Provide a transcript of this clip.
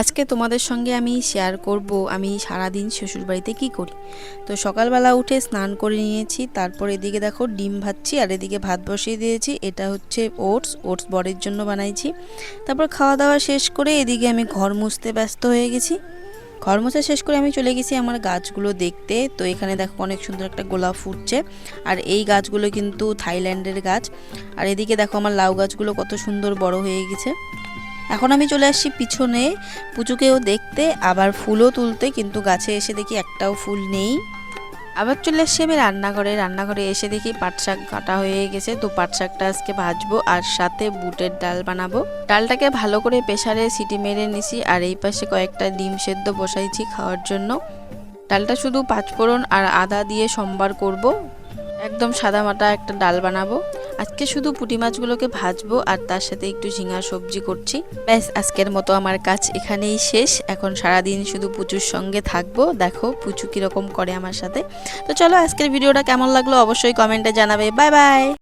আজকে তোমাদের সঙ্গে আমি শেয়ার করব, আমি সারাদিন শ্বশুরবাড়িতে কি করি? তো সকালবেলা উঠে স্নান করে নিয়েছি, তারপর এদিকে দেখো ডিম ভাজছি আর এদিকে ভাত বসিয়ে দিয়েছি, এটা হচ্ছে ওটস ওটস বরের জন্য বানাইছি। তারপর খাওয়া দাওয়া শেষ করে এদিকে আমি ঘর মুছতে ব্যস্ত হয়ে গেছি। ঘর মোছা শেষ করে আমি চলে গেছি আমার গাছগুলো দেখতে, তো এখানে দেখো অনেক সুন্দর একটা গোলাপ ফুটছে। আর এই গাছগুলো কিন্তু থাইল্যান্ডের গাছ। আর এদিকে দেখো আমার লাউ গাছগুলো কত সুন্দর বড় হয়ে গেছে। এখন আমি চলে আসছি পিছনে। পুচুকেও দেখতে, আবার ফুলও তুলতে, কিন্তু গাছে এসে দেখি একটাও ফুল নেই। আবার চলে আসছি আমি রান্নাঘরে। রান্নাঘরে এসে দেখি পাট শাক কাটা হয়ে গেছে, তো পাট শাকটা আজকে ভাজবো আর সাথে বুটের ডাল বানাবো। ডালটাকে ভালো করে প্রেসারে সিটি মেরে নিছি, আর এই পাশে কয়েকটা ডিম সেদ্ধ বসাইছি খাওয়ার জন্য। ডালটা শুধু পাঁচফোড়ন আর আদা দিয়ে সম্বার করব। একদম সাদা মাটা একটা ডাল বানাবো। আজকে শুধু পুঁটি মাছগুলোকে ভাজবো আর তার সাথে একটু ঝিঙা সবজি করছি। ব্যাস, আজকের মতো আমার কাজ এখানেই শেষ। এখন সারাদিন শুধু পুচুর সঙ্গে থাকব। দেখো পুচু কীরকম করে আমার সাথে। তো চলো আজকের ভিডিওটা কেমন লাগল অবশ্যই কমেন্টে জানাবে। Bye bye!